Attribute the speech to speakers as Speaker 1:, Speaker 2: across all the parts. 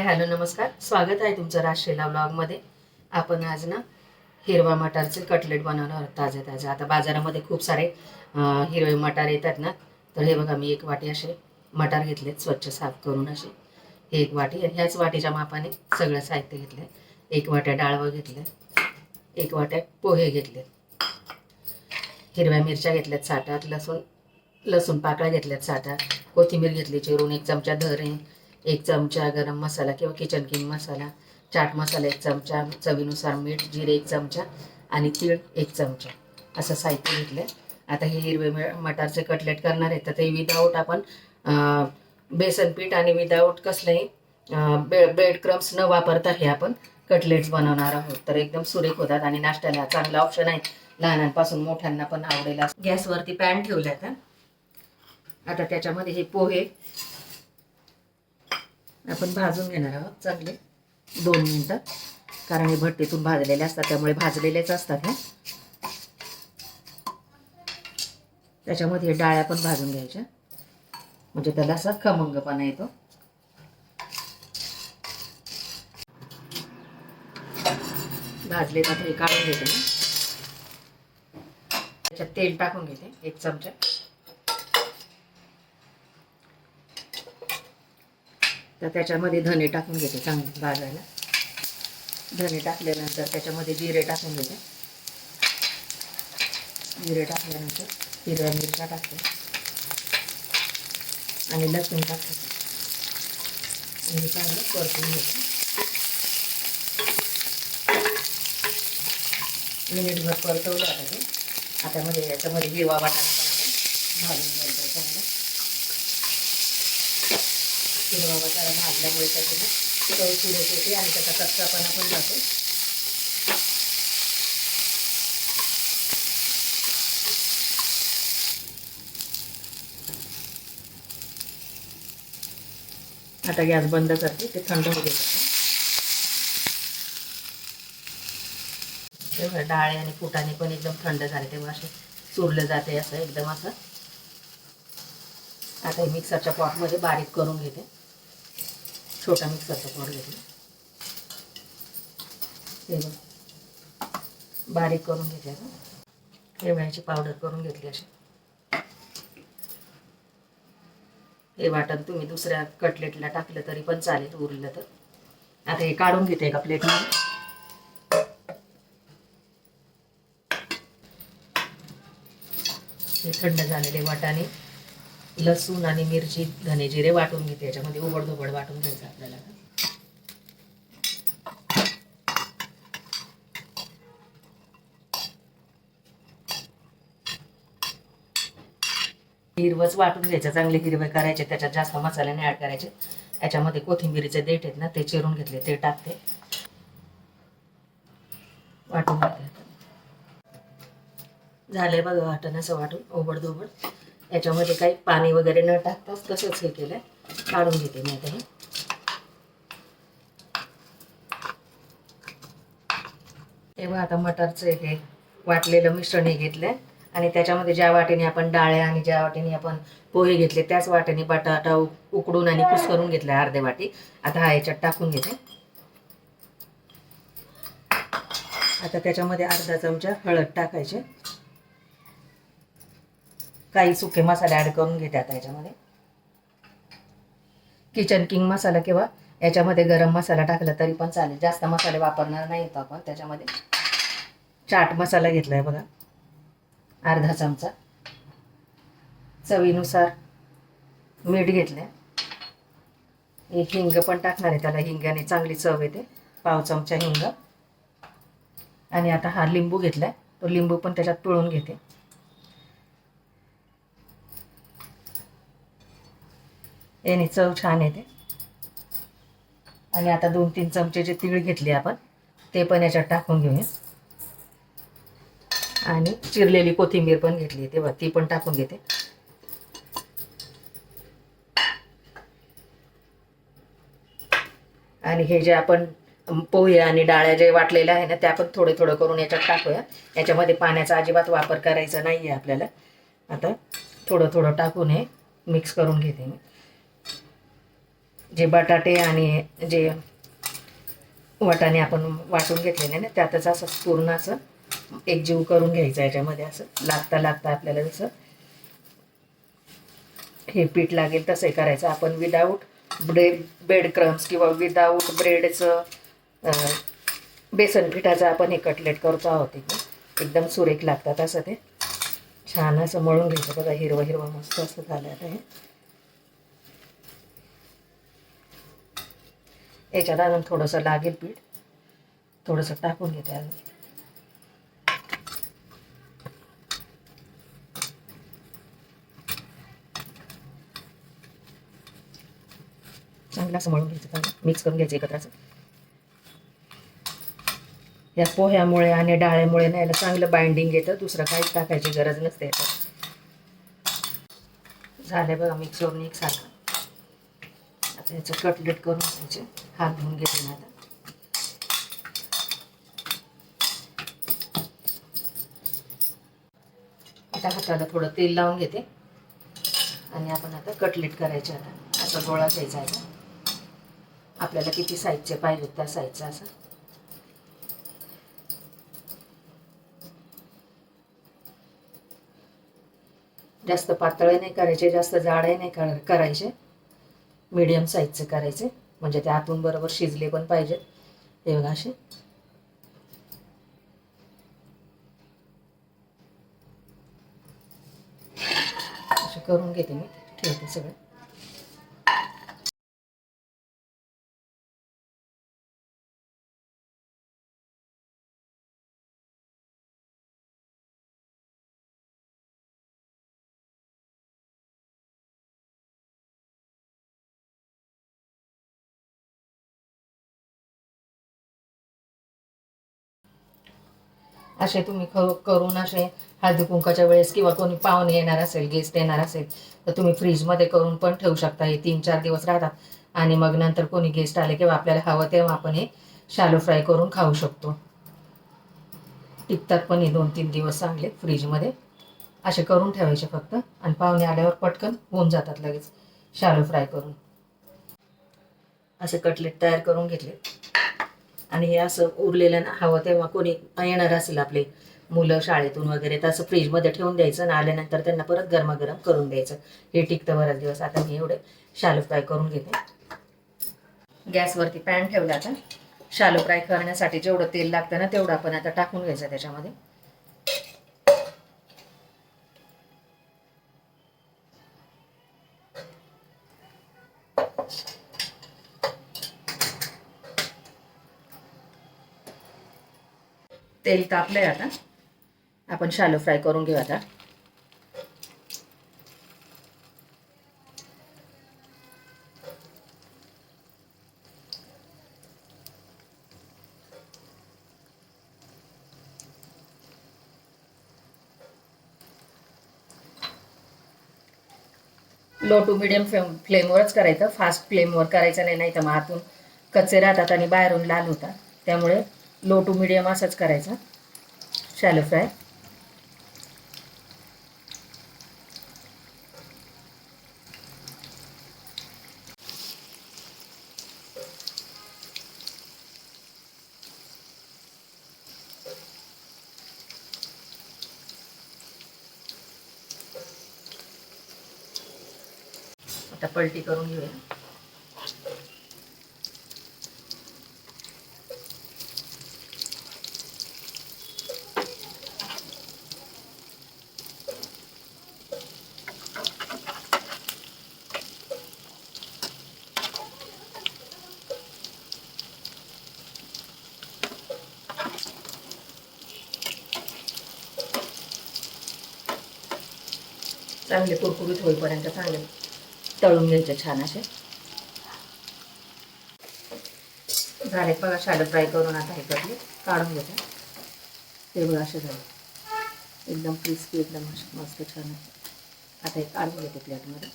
Speaker 1: Hi hello नमस्कार. स्वागत आहे तुमचं राजशेला ब्लॉगमध्ये आपण आज ना हिरवा मटारचे कटलेट बनवणार आहोत ताजे ताजे आता बाजारामध्ये खूप सारे हिरवे मटार येतात ना तर हे बघा मी एक वाटी असे मटार घेतलेत स्वच्छ साफ करून असे. हे एक वाटी आणि ह्याच वाटीच्या मापाने सगळं साहित्य घेतलं एक वाट्या डाळवं घेतलं एक वाट्या पोहे घेतले हिरव्या मिरच्या घेतल्यात साठ्यात लसूण लसूण पाकळ्या घेतल्यात साठ्यात कोथिंबीर घेतली चिरून एक चमचा धरे एक चमचा गरम मसाला किंवा किचन किंग मसाला चाट मसाला एक चमचा चवीनुसार मीठ जिरे एक चमचा आणि तीळ एक चमचा. असं साहित्य घेतलं आता हे हिरवे मटारचे कटलेट करणार आहे तर ते विदाऊट आपण बेसन पीठ आणि विदाऊट कसलंही बे ब्रेड क्रम्स न वापरता हे आपण कटलेट्स बनवणार आहोत. तर एकदम सुरेख होतात आणि नाश्त्याला चांगला ऑप्शन आहे. लहानांपासून मोठ्यांना पण आवडेल असं. गॅसवरती पॅन ठेवलं आता. आता त्याच्यामध्ये हे पोहे आपण भाजून घेणार आहोत चांगले. दोन मिनटं. कारण हे भट्टीतून भाजलेले असतात त्यामुळे भाजलेलेच असतात हे. त्याच्यामध्ये डाळ्या पण भाजून घ्यायच्या. म्हणजे त्याला असा खमंगपणा येतो. भाजले तर हे काढून घेते मी. त्याच्यात तेल टाकून घेते एक चमचा. तर त्याच्यामध्ये धने टाकून घेते चांगले भाजायला. धने टाकल्यानंतर त्याच्यामध्ये जिरे टाकून घेते. जिरे टाकल्यानंतर हिरव्या मिरच्या टाकते. आणि लसूण टाकते. आणि चांगलं परतून घेते. मिनिटभर परतवलं आता ते. आता मध्ये याच्यामध्ये हिरवा वाटाणा घालून घ्यायचा चांगला हिरवा त्याला भाजल्यामुळे त्याची ना चव सुरत होते आणि त्याचा कच्चापणा पण जातो. आता गॅस बंद करते ते थंड होऊ देतात तेव्हा डाळे आणि फुटाने पण एकदम थंड झाले तेव्हा असे चुरलं जाते असं एकदम असं. आता मिक्सरच्या पॉटमध्ये बारीक करून घेते. छोटा मिक्सरचा पावडर घेतला. हे बघ. बारीक करून घेते आता. हिरव्याची पावडर करून घेतली अशी. हे वाटण तुम्ही दुसऱ्या कटलेटला टाकलं तरी पण चालेल उरलं तर. आता हे काढून घेते एका प्लेटमध्ये. हे थंड झालेले वाटाणे. लसूण आणि मिरची धने जिरे वाटून घेते. याच्यामध्ये उघड धोबड वाटून घ्यायचं आपल्याला. हिरवच वाटून घ्यायचं. चांगले हिरवे करायचे. त्याच्यात जास्त मसाल्याने ऍड करायचे. याच्यामध्ये कोथिंबिरीचे देठ आहेत ना ते चिरून घेतले. ते टाकते. वाटून घेते. झाले बघा वाटण असं वाटून. ओबड दोबड याच्यामध्ये काही पाणी वगैरे न टाकताच तसंच हे केलंय. काढून घेते मी आता हे. तेव्हा आता मटरचं हे वाटलेलं मिश्रण हे घेतलंय. आणि त्याच्यामध्ये ज्या वाटेने आपण डाळ्या आणि ज्या वाटीने आपण पोहे घेतले त्याच वाटेने बटाटा उकडून आणि कुस करून आहे अर्धे वाटी. आता हा याच्यात टाकून घेते. आता त्याच्यामध्ये अर्धा चमचा हळद टाकायचे. काही सुके मसाले ॲड करून घेते आता याच्यामध्ये किचन किंग मसाला किंवा याच्यामध्ये गरम मसाला टाकला तरी पण चालेल. जास्त मसाले वापरणार नाही येतो आपण त्याच्यामध्ये. चाट मसाला घेतला आहे बघा. अर्धा चमचा. चवीनुसार मीठ घेतलं आहे हिंग पण टाकणार आहे त्याला. हिंगाने चांगली चव येते. पाव चमचा हिंग. आणि आता हा लिंबू घेतला आहे तो लिंबू पण त्याच्यात पिळून घेते. याने चव छान येते. आणि आता दोन तीन चमचे जे तीळ घेतले आपण ते पण याच्यात टाकून घेऊया आणि चिरलेली कोथिंबीर पण घेतली तेव्हा ती पण टाकून घेते. आणि हे जे आपण पोहे आणि डाळ्या जे वाटलेल्या आहे ना त्या पण थोडे थोडं करून याच्यात टाकूया. याच्यामध्ये पाण्याचा अजिबात वापर करायचा नाही आहे आपल्याला. आता थोडं थोडं टाकून हे मिक्स करून घेते मी. जे बटाटे आणि जे वाटाणे आपण वाटून घेतलेले ना त्यातच असं पूर्ण असं एकजीव करून घ्यायचं याच्यामध्ये असं. लागता लागता आपल्याला जसं हे पीठ लागेल तसं करायचं. आपण विदाऊट ब्रेड ब्रेड क्रम्स किंवा विदाऊट ब्रेडचं बेसन पिठाचं आपण हे कटलेट करतो आहोत एकदम सुरेख लागतात असं ते. छान असं मळून घ्यायचं. बघा हिरवं हिरवं मस्त असं झालं आता हे. याच्यात अजून थोडंसं लागेल पीठ. थोडंसं टाकून घेते अजून. चांगला असं मळून घ्यायचं चांगलं मिक्स करून घ्यायचं एकत्र असं. या पोह्यामुळे आणि डाळ्यामुळे ना याला चांगलं बाइंडिंग येतं. दुसरं काहीच टाकायची गरज नसते झालं बघा मिक्स करून एक सारखं. याचं कटलेट करून त्याचे हात धुवून घेते ना आता. आता हाताला थोडं तेल लावून घेते. आणि आपण आता कटलेट करायचे आता. असा गोळा घ्यायचा आहे आपल्याला किती साईजचे पाहिजेत त्या साईजचा असं. जास्त पातळही नाही करायचे जास्त जाडही नाही करायचे. मीडियम साईजचे करायचे म्हणजे ते आतून बरोबर शिजले पण पाहिजेत. हे बघा असे. असे करून घेते मी. ठेवते सगळं. असे तुम्ही ख करून असे हळदी कुंकाच्या वेळेस किंवा कोणी पाहुणे येणार असेल गेस्ट येणार असेल तर तुम्ही फ्रीजमध्ये करून पण ठेवू शकता. हे तीन चार दिवस राहतात. आणि मग नंतर कोणी गेस्ट आले किंवा आपल्याला हवं तेव्हा आपण हे शालो फ्राय करून खाऊ शकतो. टिकतात पण हे दोन तीन दिवस चांगले फ्रीजमध्ये असे करून ठेवायचे फक्त. आणि पाहुणे आल्यावर पटकन होऊन जातात लगेच. शालो फ्राय करून. असे कटलेट तयार करून घेतले. आणि हे असं उरलेलं ना हवं तेव्हा कोणी येणार असेल आपले मुलं शाळेतून वगैरे तर असं फ्रीजमध्ये ठेवून द्यायचं आणि आल्यानंतर त्यांना परत गरमागरम करून द्यायचं. हे टिकतं बराच दिवस. आता मी एवढे शालो फ्राय करून घेते. गॅसवरती पॅन ठेवला आता. शालो फ्राय करण्यासाठी जेवढं तेल लागतं ना तेवढं आपण आता टाकून घ्यायचं त्याच्यामध्ये. तेल तापलंय आता. आपण शालो फ्राय करून घेऊ आता. लो टू मिडियम फ्लेम फ्लेमवरच करायचं. फास्ट फ्लेमवर करायचं नाही नाही तर मग आतून कच्चे राहतात आणि बाहेरून लाल होतात. त्यामुळे लो टू मिडियम असाच करायचा. शॅलो फ्राय आता पलटी करून घेऊया. चांगले कुरकुरीत होईपर्यंत चांगले तळून घ्यायचे छान असे. झाले बघा शालो फ्राय करून आता हे कटले काढून घेते. ते बघा असे झाले. एकदम क्रिस्पी एकदम मस्त छान आहे आता हे काढून घेते प्लेटमध्ये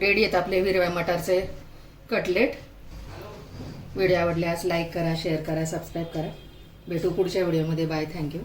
Speaker 1: रेडी आहेत आपले हिरव्या मटारचे कटलेट. व्हिडिओ आवडल्यास लाईक करा शेअर करा सबस्क्राईब करा. भेटू पुढच्या व्हिडिओमध्ये. Bye thank you